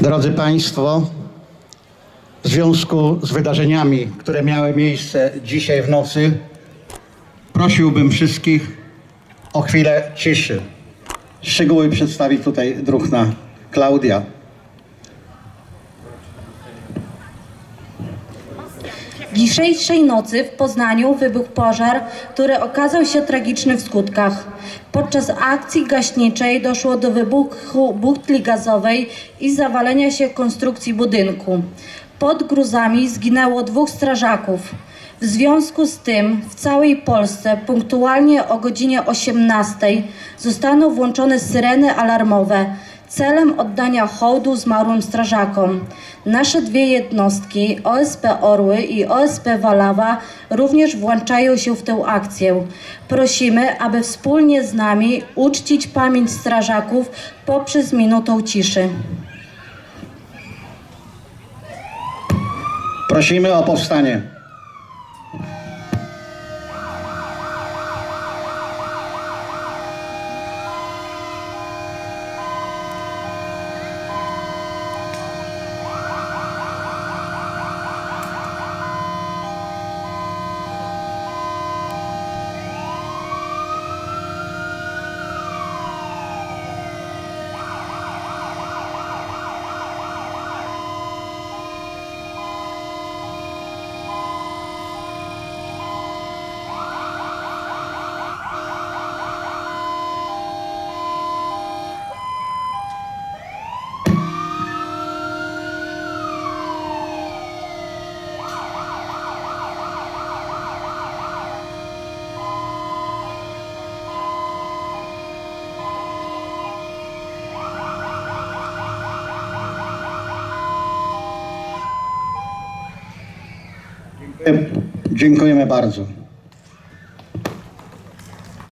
Drodzy Państwo, w związku z wydarzeniami, które miały miejsce dzisiaj w nocy, prosiłbym wszystkich o chwilę ciszy. Szczegóły przedstawi tutaj druhna Klaudia. Dzisiejszej nocy w Poznaniu wybuchł pożar, który okazał się tragiczny w skutkach. Podczas akcji gaśniczej doszło do wybuchu butli gazowej i zawalenia się konstrukcji budynku. Pod gruzami zginęło dwóch strażaków. W związku z tym w całej Polsce punktualnie o godzinie 18 zostaną włączone syreny alarmowe celem oddania hołdu zmarłym strażakom. Nasze dwie jednostki, OSP Orły i OSP Walawa, również włączają się w tę akcję. Prosimy, aby wspólnie z nami uczcić pamięć strażaków poprzez minutą ciszy. Prosimy o powstanie. Dziękujemy bardzo.